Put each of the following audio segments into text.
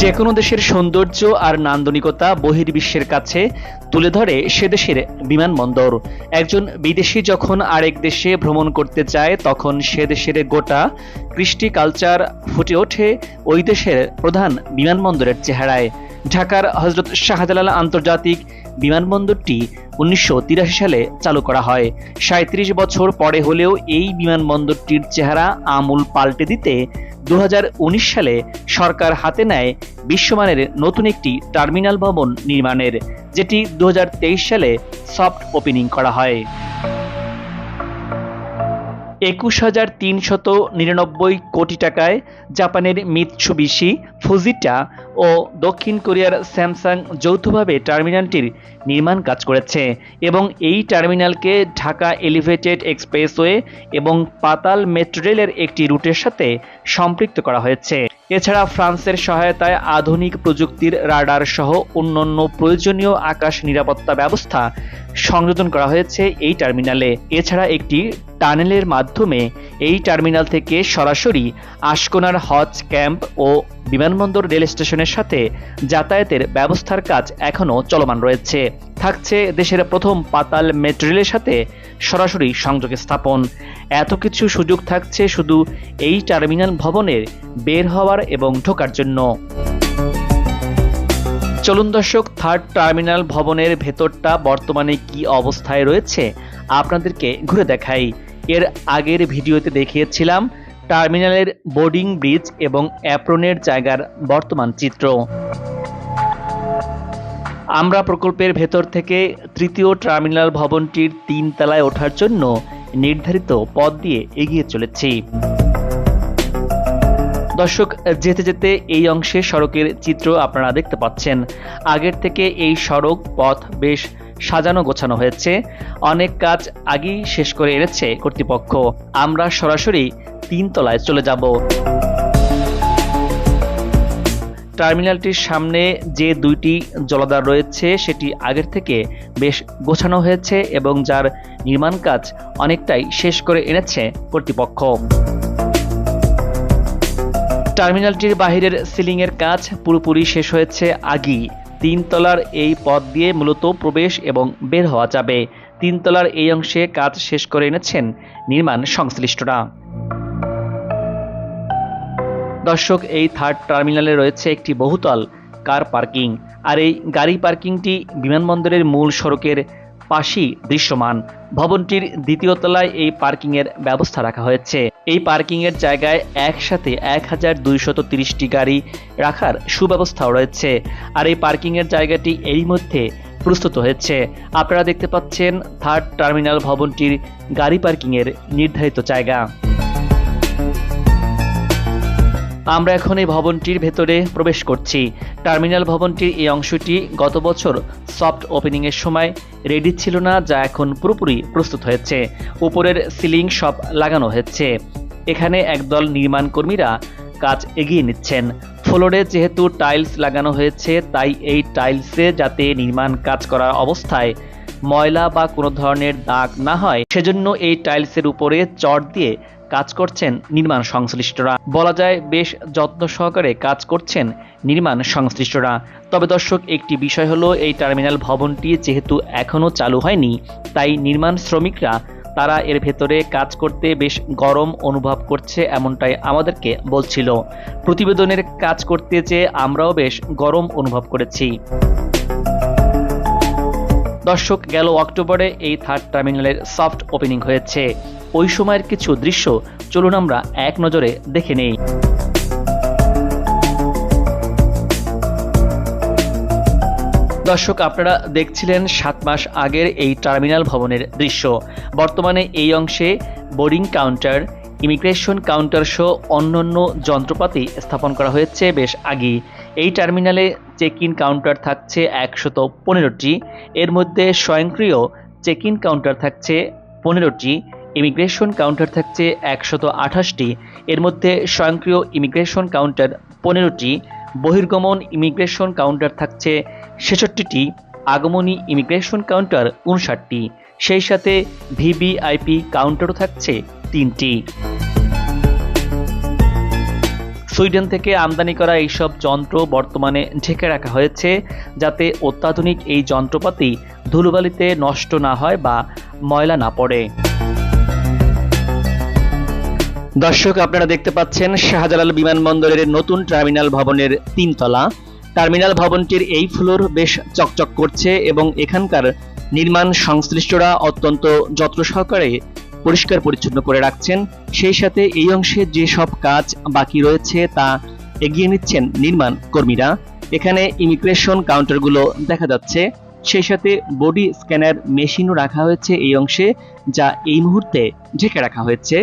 যে কোনো দেশের সৌন্দর্য আর নান্দনিকতা বহির্বিশ্বের কাছে তুলে ধরে সে দেশের বিমানবন্দর। একজন বিদেশি যখন আরেক দেশে ভ্রমণ করতে যায় তখন সে দেশের গোটা কৃষ্টি কালচার ফুটে ওঠে ওই দেশের প্রধান বিমানবন্দরের চেহারায়। ঢাকার হজরত শাহজালাল আন্তর্জাতিক বিমানবন্দরটি উনিশশো তিরাশি সালে চালু করা হয়। সাঁত্রিশ বছর পরে হলেও এই বিমানবন্দরটির চেহারা আমূল পাল্টে দিতে দু হাজার উনিশ সালে সরকার হাতে নেয় বিশ্বমানের নতুন একটি টার্মিনাল ভবন নির্মাণের, যেটি দু হাজার তেইশ সালে সফট ওপেনিং করা হয়। একুশ হাজার তিনশত নিরানব্বই কোটি টাকায় জাপানের মিৎসুবিশি, ফুজিটা ও দক্ষিণ কোরিয়ার স্যামসাং যৌথভাবে টার্মিনালটির নির্মাণ কাজ করেছে এবং এই টার্মিনালকে ঢাকা এলিভেটেড এক্সপ্রেসওয়ে এবং পাতাল মেট্রো রেলের একটি রুটের সাথে সম্পৃক্ত করা হয়েছে। এছাড়া ফ্রান্সের সহায়তায় আধুনিক প্রযুক্তির রাডার সহ অন্যান্য প্রয়োজনীয় আকাশ নিরাপত্তা ব্যবস্থা সংযোজন করা হয়েছে এই টার্মিনালে। এছাড়া একটি টানেলের মাধ্যমে এই টার্মিনাল থেকে সরাসরি আশকোনার হজ ক্যাম্প ও বিমানবন্দর রেল স্টেশনের সাথে যাতায়াতের ব্যবস্থার কাজ এখনও চলমান রয়েছে। থাকছে দেশের প্রথম পাতাল মেট্রো রেলের সাথে সরাসরি সংযোগ স্থাপন। এত কিছু সুযোগ থাকছে শুধু এই টার্মিনাল ভবনের বের হওয়ার এবং ঢোকার জন্য। চলুন দর্শক, থার্ড টার্মিনাল ভবনের ভেতরটা বর্তমানে কি অবস্থায় রয়েছে আপনাদেরকে ঘুরে দেখাই। এর আগের ভিডিওতে দেখিয়েছিলাম টার্মিনালের বোর্ডিং ব্রিজ এবং অ্যাপ্রনের জায়গার বর্তমান চিত্র। আমরা প্রকল্পের ভেতর থেকে তৃতীয় টার্মিনাল ভবনটির তিন তলায় ওঠার জন্য নির্ধারিত পথ দিয়ে এগিয়ে চলেছি। দর্শক, যেতে যেতে এই অংশে সড়কের চিত্র আপনারা দেখতে পাচ্ছেন। আগের থেকে এই সড়ক, পথ বেশ সাজানো গোছানো হয়েছে। অনেক কাজ আগেই শেষ করে এনেছে কর্তৃপক্ষ। আমরা সরাসরি তিন তলায় চলে যাব। টার্মিনালটির সামনে যে দুইটি জলাধার রয়েছে, সেটি আগের থেকে বেশ গোছানো হয়েছে এবং যার নির্মাণ কাজ অনেকটাই শেষ করে এনেছে কর্তৃপক্ষ। টার্মিনালটির বাহিরের সিলিংয়ের কাজ পুরোপুরি শেষ হয়েছে আগেই। তিনতলার এই পথ দিয়ে মূলত প্রবেশ এবং বের হওয়া যাবে। তিনতলার এই অংশে কাজ শেষ করে এনেছেন নির্মাণ সংশ্লিষ্টরা। দর্শক, এই থার্ড টার্মিনালে রয়েছে একটি বহুতল কার পার্কিং। আর এই গাড়ি পার্কিংটি বিমানবন্দরের মূল সড়কের পাশেই দৃশ্যমান। ভবনটির দ্বিতীয় তলায় এই পার্কিংয়ের ব্যবস্থা রাখা হয়েছে। এই পার্কিংয়ের জায়গায় একসাথে এক হাজার দুইশত তিরিশটি গাড়ি রাখার সুব্যবস্থাও রয়েছে। আর এই পার্কিংয়ের জায়গাটি এরই মধ্যে প্রস্তুত হয়েছে। আপনারা দেখতে পাচ্ছেন থার্ড টার্মিনাল ভবনটির গাড়ি পার্কিংয়ের নির্ধারিত জায়গা। আমরা এখন এই ভবনটির ভেতরে প্রবেশ করছি। টার্মিনাল ভবনটির এই অংশটি গত বছর সফট ওপেনিংয়ের সময় রেডি ছিল না, যা এখন পুরোপুরি প্রস্তুত হয়েছে। উপরের সিলিং সব লাগানো হয়েছে। এখানে একদল নির্মাণ কর্মীরা কাজ এগিয়ে নিচ্ছেন। ফ্লোরে যেহেতু টাইলস লাগানো হয়েছে, তাই এই টাইলসে যাতে নির্মাণ কাজ করা অবস্থায় ময়লা বা কোনো ধরনের দাগ না হয়, সেজন্য এই টাইলসের উপরে চট দিয়ে কাজ করছেন নির্মাণ সংশ্লিষ্টরা। বলা যায়, বেশ যত্ন সহকারে কাজ করছেন নির্মাণ সংশ্লিষ্টরা। তবে দর্শক, একটি বিষয় হলো, এই টার্মিনাল ভবনটি যেহেতু এখনও চালু হয়নি, তাই নির্মাণ শ্রমিকরা, তারা এর ভেতরে কাজ করতে বেশ গরম অনুভব করছে এমনটাই আমাদেরকে বলছিল। প্রতিবেদনের কাজ করতে চেয়ে আমরাও বেশ গরম অনুভব করেছি। দর্শক, গেল অক্টোবরে এই থার্ড টার্মিনালের সফট ওপেনিং হয়েছে। ওই সময়ের কিছু দৃশ্য, চলুন আমরা এক নজরে দেখে নেই। দর্শক, আপনারা দেখছিলেন সাত মাস আগের এই টার্মিনাল ভবনের দৃশ্য। বর্তমানে এই অংশে বোর্ডিং কাউন্টার, ইমিগ্রেশন কাউন্টার সহ অন্যান্য যন্ত্রপাতি স্থাপন করা হয়েছে বেশ আগেই। এই টার্মিনালে চেক ইন কাউন্টার থাকছে একশত পনেরোটি। এর মধ্যে স্বয়ংক্রিয় চেক ইন কাউন্টার থাকছে পনেরোটি ইমিগ্রেশন কাউন্টার থাকছে একশত আঠাশটি। এর মধ্যে স্বয়ংক্রিয় ইমিগ্রেশন কাউন্টার পনেরোটি, বহির্গমন ইমিগ্রেশন কাউন্টার থাকছে ছেষট্টিটি, আগমনী ইমিগ্রেশন কাউন্টার উনষাটটি সেই সাথে ভিভিআইপি কাউন্টারও থাকছে তিনটি। সুইডেন থেকে আমদানি করা এইসব যন্ত্র বর্তমানে ঢেকে রাখা হয়েছে যাতে অত্যাধুনিক এই যন্ত্রপাতি ধুলোবালিতে নষ্ট না হয় বা ময়লা না পড়ে। দর্শক, আপনারা দেখতে পাচ্ছেন শাহজালাল বিমানবন্দরের নতুন টার্মিনাল ভবনের তিনতলা। টার্মিনাল ভবনটির এই ফ্লোর বেশ চকচক করছে এবং এখানকার নির্মাণ সংশ্লিষ্টরা অত্যন্ত যত্ন সহকারে পরিষ্কার পরিচ্ছন্ন করে রাখছেন। সেই সাথে এই অংশে যে সব কাজ বাকি রয়েছে তা এগিয়ে নিচ্ছেন নির্মাণ কর্মীরা। এখানে ইমিগ্রেশন কাউন্টারগুলো দেখা যাচ্ছে। সেই সাথে বডি স্ক্যানার মেশিনও রাখা হয়েছে এই অংশে, যা এই মুহূর্তে ঢেকে রাখা হয়েছে।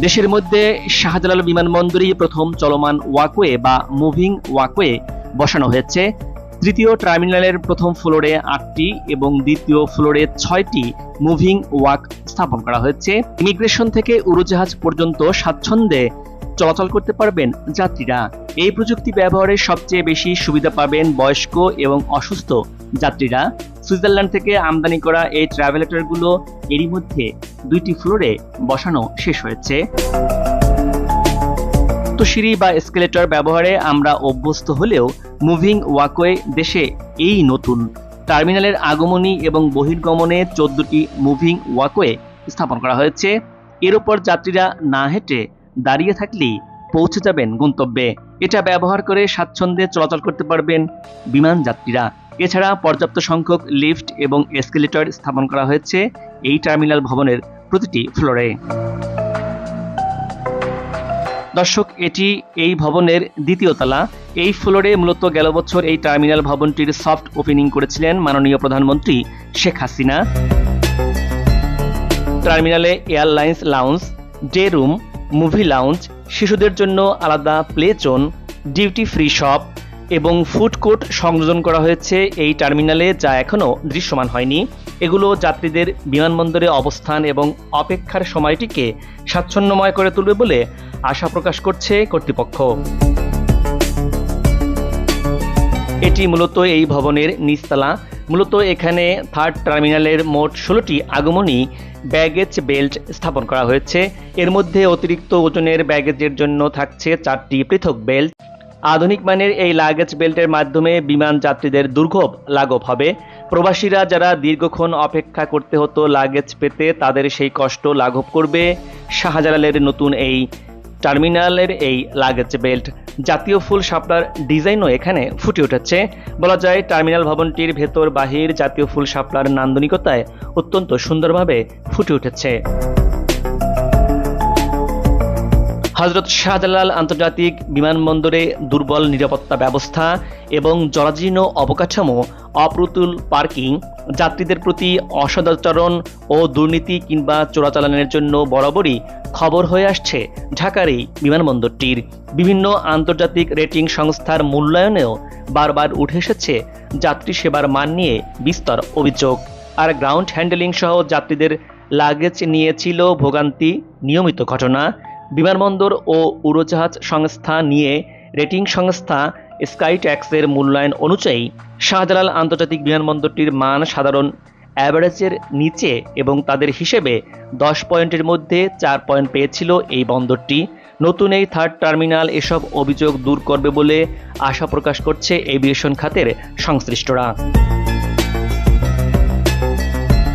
দেশের মধ্যে শাহজালাল বিমানবন্দরই প্রথম চলমান ওয়াকওয়ে বা মুভিং ওয়াকওয়ে বসানো হয়েছে। তৃতীয় টার্মিনালের প্রথম ফ্লোরে আটটি এবং দ্বিতীয় ফ্লোরে ছয়টি মুভিং ওয়াক স্থাপন করা হয়েছে। ইমিগ্রেশন থেকে উড়োজাহাজ পর্যন্ত স্বাচ্ছন্দ্যে চলাচল করতে পারবেন যাত্রীরা। এই প্রযুক্তি ব্যবহারে সবচেয়ে বেশি সুবিধা পাবেন বয়স্ক এবং অসুস্থ যাত্রীরা। সুইজারল্যান্ড থেকে আমদানি করা এই ট্রাভেলেটরগুলো এরই মধ্যে দুইটি ফ্লোরে বসানো শেষ হয়েছে। সিঁড়ি বা এসকেলেটর ব্যবহারে আমরা অভ্যস্ত হলেও মুভিং ওয়াকওয়ে দেশে এই নতুন টার্মিনালের আগমনী এবং বহির্গমনে চোদ্দটি মুভিং ওয়াকওয়ে স্থাপন করা হয়েছে। এর উপর যাত্রীরা না হেঁটে দাঁড়িয়ে থাকলেই পৌঁছে যাবেন গন্তব্যে। এটা ব্যবহার করে স্বাচ্ছন্দ্যে চলাচল করতে পারবেন বিমান যাত্রীরা। এছাড়া পর্যাপ্ত সংখ্যক লিফট এবং এসকেলেটর স্থাপন করা হয়েছে এই টার্মিনাল ভবনের প্রতিটি ফ্লোরে। দর্শক, এটি এই ভবনের দ্বিতীয় তলা। এই ফ্লোরে মূলত গেল বছর এই টার্মিনাল ভবনটির সফট ওপেনিং করেছিলেন মাননীয় প্রধানমন্ত্রী শেখ হাসিনা। টার্মিনালে airlines lounge, day room, movie lounge, শিশুদের জন্য আলাদা play zone, duty free shop এবং ফুড কোর্ট সংযোজন করা হয়েছে এই টার্মিনালে, যা এখনও দৃশ্যমান হয়নি। এগুলো যাত্রীদের বিমানবন্দরে অবস্থান এবং অপেক্ষার সময়টিকে স্বাচ্ছন্দ্যময় করে তুলবে বলে আশা প্রকাশ করছে কর্তৃপক্ষ। এটি মূলত এই ভবনের নিচতলা। মূলত এখানে থার্ড টার্মিনালের মোট ষোলোটি আগমনী ব্যাগেজ বেল্ট স্থাপন করা হয়েছে। এর মধ্যে অতিরিক্ত ওজনের ব্যাগেজের জন্য থাকছে চারটি পৃথক বেল্ট। আধুনিক মানের এই লাগেজ বেল্টের মাধ্যমে বিমান যাত্রীদের দুর্ভোগ লাঘব হবে। প্রবাসীরা যারা দীর্ঘক্ষণ অপেক্ষা করতে হতো লাগেজ পেতে, তাদের সেই কষ্ট লাঘব করবে শাহজালালের নতুন এই টার্মিনালের এই লাগেজ বেল্ট জাতীয় ফুল শাপলার ডিজাইনও এখানে ফুটে উঠেছে। বলা যায় টার্মিনাল ভবনটির ভেতর বাহির জাতীয় ফুল শাপলার নান্দনিকতায় অত্যন্ত সুন্দরভাবে ফুটে উঠেছে। হজরত শাহজালাল আন্তর্জাতিক বিমানবন্দরে দুর্বল নিরাপত্তা ব্যবস্থা এবং জরাজীর্ণ অবকাঠামো, অপ্রতুল পার্কিং, যাত্রীদের প্রতি অসদাচরণ ও দুর্নীতি কিংবা চোরাচালানের জন্য বরাবরই খবর হয়ে আসছে ঢাকার এই বিমানবন্দরটির। বিভিন্ন আন্তর্জাতিক রেটিং সংস্থার মূল্যায়নেও বারবার উঠে এসেছে যাত্রী সেবার মান নিয়ে বিস্তর অভিযোগ। আর গ্রাউন্ড হ্যান্ডেলিং সহ যাত্রীদের লাগেজ নিয়েছিল ভোগান্তি নিয়মিত ঘটনা। বিমানবন্দর ও উড়োজাহাজ সংস্থা নিয়ে রেটিং সংস্থা স্কাই ট্যাক্সের মূল্যায়ন অনুযায়ী শাহজালাল আন্তর্জাতিক বিমানবন্দরটির মান সাধারণ অ্যাভারেজের নিচে এবং তাদের হিসেবে দশ পয়েন্টের মধ্যে চার পয়েন্ট পেয়েছিল এই বন্দরটি। নতুন এই থার্ড টার্মিনাল এসব অভিযোগ দূর করবে বলে আশা প্রকাশ করছে এভিয়েশন খাতের সংশ্লিষ্টরা।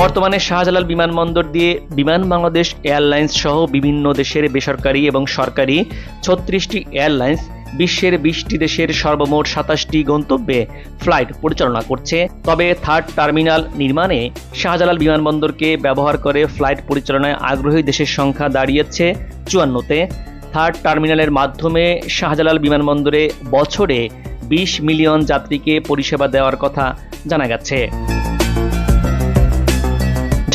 বর্তমানে শাহজালাল বিমানবন্দর দিয়ে বিমান বাংলাদেশ এয়ারলাইন্স সহ বিভিন্ন দেশের বেসরকারি এবং সরকারি ছত্রিশটি এয়ারলাইন্স বিশ্বের বিশটি দেশের সর্বমোট সাতাশটি গন্তব্যে ফ্লাইট পরিচালনা করছে। তবে থার্ড টার্মিনাল নির্মাণে শাহজালাল বিমানবন্দরকে ব্যবহার করে ফ্লাইট পরিচালনায় আগ্রহী দেশের সংখ্যা দাঁড়িয়েছে চুয়ান্নতে। থার্ড টার্মিনালের মাধ্যমে শাহজালাল বিমানবন্দরে বছরে বিশ মিলিয়ন যাত্রীকে পরিষেবা দেওয়ার কথা জানা গেছে।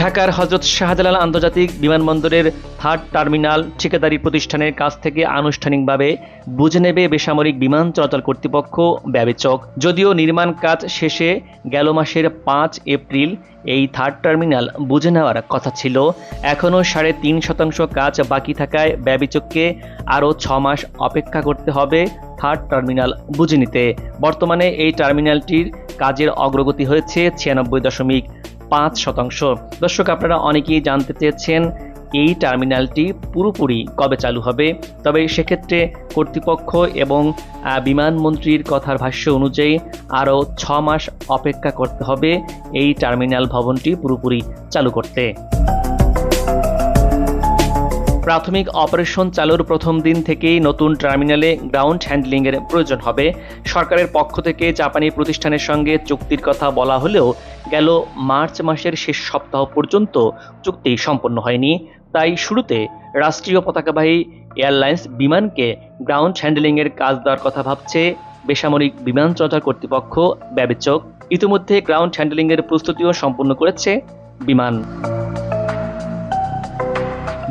ঢাকার হজরত শাহজালাল আন্তর্জাতিক বিমানবন্দরের থার্ড টার্মিনাল ঠিকাদারি প্রতিষ্ঠানের কাছ থেকে আনুষ্ঠানিকভাবে বুঝে নেবে বেসামরিক বিমান চলাচল কর্তৃপক্ষ ব্যবেচক। যদিও নির্মাণ কাজ শেষে গেল মাসের পাঁচ এপ্রিল এই থার্ড টার্মিনাল বুঝে নেওয়ার কথা ছিল। এখনও সাড়ে তিন শতাংশ কাজ বাকি থাকায় ব্যবিচককে আরও ছ মাস অপেক্ষা করতে হবে থার্ড টার্মিনাল বুঝে নিতে। বর্তমানে এই টার্মিনালটির কাজের অগ্রগতি হয়েছে ছিয়ানব্বই দশমিক পাঁচ শতাংশ। দর্শক, আপনারা অনেকেই জানতে চেয়েছেন এই টার্মিনালটি পুরোপুরি কবে চালু হবে। তবে সেক্ষেত্রে কর্তৃপক্ষ এবং বিমানমন্ত্রীর কথার ভাষ্য অনুযায়ী আরও ছ মাস অপেক্ষা করতে হবে এই টার্মিনাল ভবনটি পুরোপুরি চালু করতে। প্রাথমিক অপারেশন চালুর প্রথম দিন থেকেই নতুন টার্মিনালে গ্রাউন্ড হ্যান্ডলিংয়ের প্রয়োজন হবে। সরকারের পক্ষ থেকে জাপানি প্রতিষ্ঠানের সঙ্গে চুক্তির কথা বলা হলেও গেল মার্চ মাসের শেষ সপ্তাহ পর্যন্ত চুক্তি সম্পন্ন হয়নি। তাই শুরুতে রাষ্ট্রীয় পতাকাবাহী এয়ারলাইন্স বিমানকে গ্রাউন্ড হ্যান্ডলিংয়ের কাজ দেওয়ার কথা ভাবছে বেসামরিক বিমান চলাচল কর্তৃপক্ষ ব্যবেচক। ইতিমধ্যে গ্রাউন্ড হ্যান্ডলিংয়ের প্রস্তুতিও সম্পন্ন করেছে বিমান।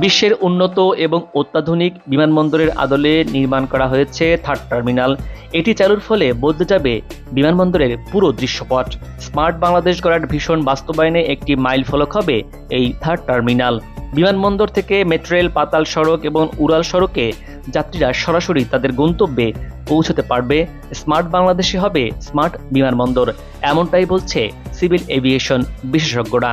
বিশ্বের উন্নত এবং অত্যাধুনিক বিমানবন্দরের আদলে নির্মাণ করা হয়েছে থার্ড টার্মিনাল। এটি চালুর ফলে বদলে যাবে বিমানবন্দরের পুরো দৃশ্যপট। স্মার্ট বাংলাদেশ গড়ার ভীষণ বাস্তবায়নে একটি মাইল ফলক হবে এই থার্ড টার্মিনাল। বিমানবন্দর থেকে মেট্রেল, পাতাল সড়ক এবং উড়াল সড়কে যাত্রীরা সরাসরি তাদের গন্তব্যে পৌঁছতে পারবে। স্মার্ট বাংলাদেশে হবে স্মার্ট বিমানবন্দর। এমনটাই বলছে সিভিল এভিয়েশন বিশেষজ্ঞরা।